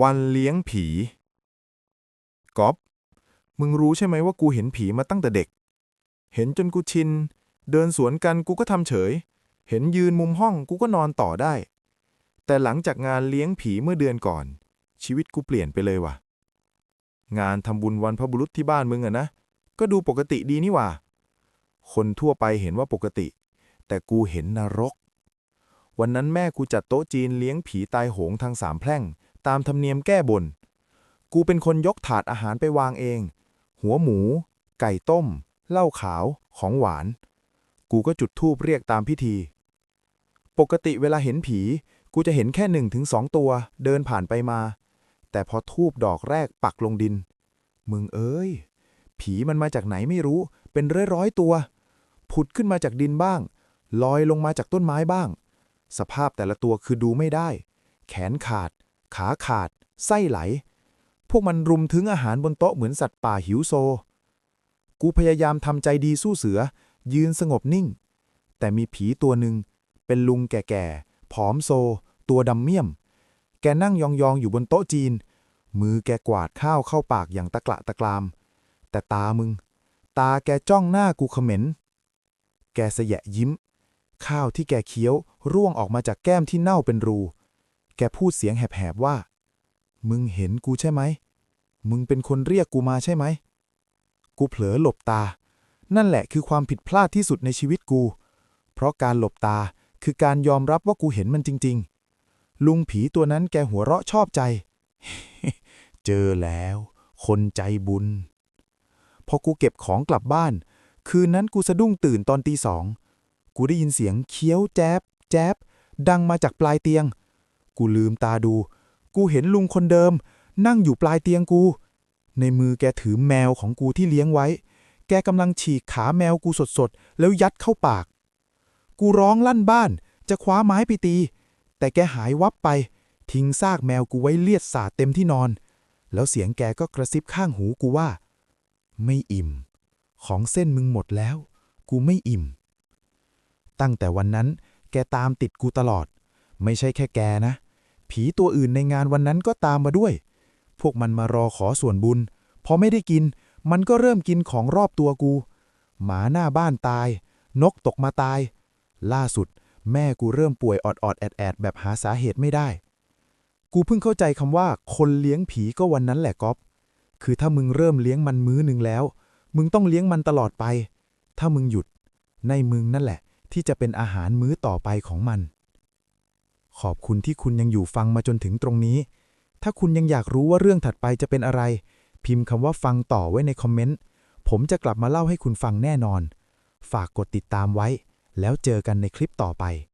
วันเลี้ยงผีก๊อฟมึงรู้ใช่ไหมว่ากูเห็นผีมาตั้งแต่เด็ก เห็นจนกูชิน เดินสวนกันกูก็ทำเฉย เห็นยืนมุมห้องกูก็นอนต่อได้ แต่หลังจากงานเลี้ยงผีเมื่อเดือนก่อน ชีวิตกูเปลี่ยนไปเลยว่ะ งานทำบุญวันพระบุรุษที่บ้านมึงอะนะ ก็ดูปกติดีนี่ว่าคนทั่วไปเห็นว่าปกติ แต่กูเห็นนรก วันนั้นแม่กูจัดโต๊ะจีนเลี้ยงผีตายโหงทางสามแพร่ง ตามธรรมเนียมแก้บน กูเป็นคนยกถาดอาหารไปวางเอง หัวหมู ไก่ต้ม เหล้าขาว ของหวาน กูก็จุดธูปเรียกตามพิธี ปกติเวลาเห็นผี กูจะเห็นแค่หนึ่งถึงสองตัวเดินผ่านไปมา แต่พอทูบดอกแรกปักลงดิน มึงเอ้ย ผีมันมาจากไหนไม่รู้ เป็นร้อยร้อยตัว ผุดขึ้นมาจากดินบ้าง ลอยลงมาจากต้นไม้บ้าง สภาพแต่ละตัวคือดูไม่ได้ แขนขาด ขาขาด ไส้ไหล พวกมันรุมถึงอาหารบนโต๊ะเหมือนสัตว์ป่าหิวโซ กูพยายามทำใจดีสู้เสือ ยืนสงบนิ่ง แต่มีผีตัวหนึ่ง เป็นลุงแก่ๆ ผอมโซ ตัวดำเมี่ยม แกนั่งยองๆ อยู่บนโต๊ะจีน มือแกกวาดข้าวเข้าปากอย่างตะกละตะกราม แต่ตามึง ตาแกจ้องหน้ากูเขม็น แกเสยะยิ้ม ข้าวที่แกเคี้ยวร่วงออกมาจากแก้มที่เน่าเป็นรู แกพูดเสียงแหบๆว่า มึงเห็นกูใช่ไหม มึงเป็นคนเรียกกูมาใช่ไหม กูเผลอหลบตา นั่นแหละคือความผิดพลาดที่สุดในชีวิตกู เพราะการหลบตาคือการยอมรับว่ากูเห็นมันจริง ๆ ลุงผีตัวนั้นแกหัวเราะชอบใจ เจอแล้ว คนใจบุญ พอกูเก็บของกลับบ้าน คืนนั้นกูสะดุ้งตื่นตอนตีสอง กูได้ยินเสียงเคี้ยวแจ๊บแจ๊บดังมาจากปลายเตียง กูลืมตาดู กูเห็นลุงคนเดิม นั่งอยู่ปลายเตียงกู ในมือแกถือแมวของกูที่เลี้ยงไว้ แกกำลังฉีกขาแมวกูสดๆ แล้วยัดเข้าปาก กูร้องลั่นบ้าน จะคว้าไม้ไปตี แต่แกหายวับไป ทิ้งซากแมวกูไว้เลียดสาดเต็มที่นอน แล้วเสียงแกก็กระซิบข้างหูกูว่า ไม่อิ่ม ของเส้นมึงหมดแล้ว กูไม่อิ่ม ตั้งแต่วันนั้นแกตามติดกูตลอด ไม่ใช่แค่แกนะ ผีตัวอื่นในงานวันนั้นก็ตามมาด้วย พวกมันมารอขอส่วนบุญ พอไม่ได้กิน มันก็เริ่มกินของรอบตัวกู หมาหน้าบ้านตาย นกตกมาตาย ล่าสุด แม่กูเริ่มป่วยออดๆแอดๆแบบหาสาเหตุไม่ได้ กูเพิ่งเข้าใจคำว่า คนเลี้ยงผีก็วันนั้นแหละก๊อฟคือถ้ามึงเริ่มเลี้ยงมันมื้อหนึ่งแล้ว มึงต้องเลี้ยงมันตลอดไป ถ้ามึงหยุด ในมึงนั่นแหละ ที่จะเป็นอาหารมื้อต่อไปของมัน ขอบคุณที่คุณยังอยู่ฟังมาจนถึงตรงนี้ ถ้าคุณยังอยากรู้ว่าเรื่องถัดไปจะเป็นอะไร พิมพ์คำว่าฟังต่อไว้ในคอมเมนต์ ผมจะกลับมาเล่าให้คุณฟังแน่นอน ฝากกดติดตามไว้ แล้วเจอกันในคลิปต่อไป